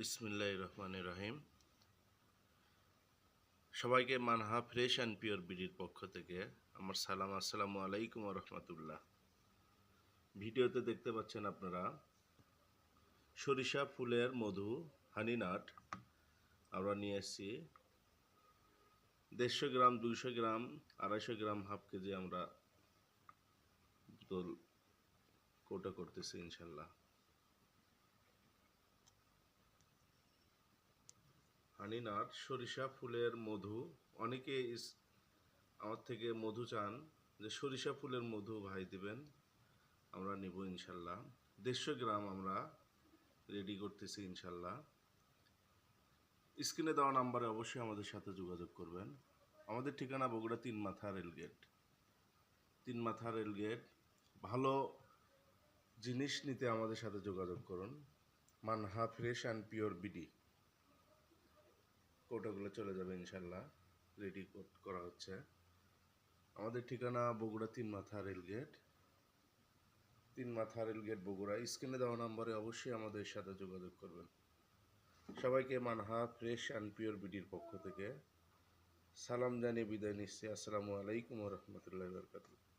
বিসমিল্লাহ রহমান রহিম। সবাইকে মানহা ফ্রেশ অ্যান্ড পিওর বিডির পক্ষ থেকে আমার সালাম, আসসালামু আলাইকুম রহমতুল্লাহ। ভিডিওতে দেখতে পাচ্ছেন আপনারা সরিষা, ফুলের মধু, হানি নাট আমরা নিয়ে এসেছি। দেড়শো গ্রাম, দুইশো গ্রাম, আড়াইশো গ্রাম, হাফ কেজি আমরা দোল কোটা করতেছি ইনশাল্লাহ। হানিনাট সরিষা ফুলের মধু। অনেকে আমার থেকে মধু চান, যে সরিষা ফুলের মধু ভাই দিবেন, আমরা নিব ইনশাল্লাহ। দেড়শো গ্রাম আমরা রেডি করতেছি ইনশাল্লাহ। স্ক্রিনে দেওয়া নাম্বারে অবশ্যই আমাদের সাথে যোগাযোগ করবেন। আমাদের ঠিকানা বগুড়া তিন মাথা রেলগেট। তিন মাথা রেলগেট, ভালো জিনিস নিতে আমাদের সাথে যোগাযোগ করুন। Manha, fresh and pure BD. কৌটাগুলো চলে যাবে ইনশাল্লাহ রেডি করা হচ্ছে। আমাদের ঠিকানা বগুড়া তিন মাথা রেলগেট তিন মাথা রেলগেট বগুড়া। স্ক্রিনে দেওয়া নম্বরে অবশ্যই আমাদের সাথে যোগাযোগ করবেন। সবাইকে মানহা ফ্রেশ অ্যান্ড পিওর বিডির পক্ষ থেকে। সালাম জানিয়ে বিদায় নিচ্ছি। আসসালামু আলাইকুম রহমতুল্লাহ বরকাতুহ।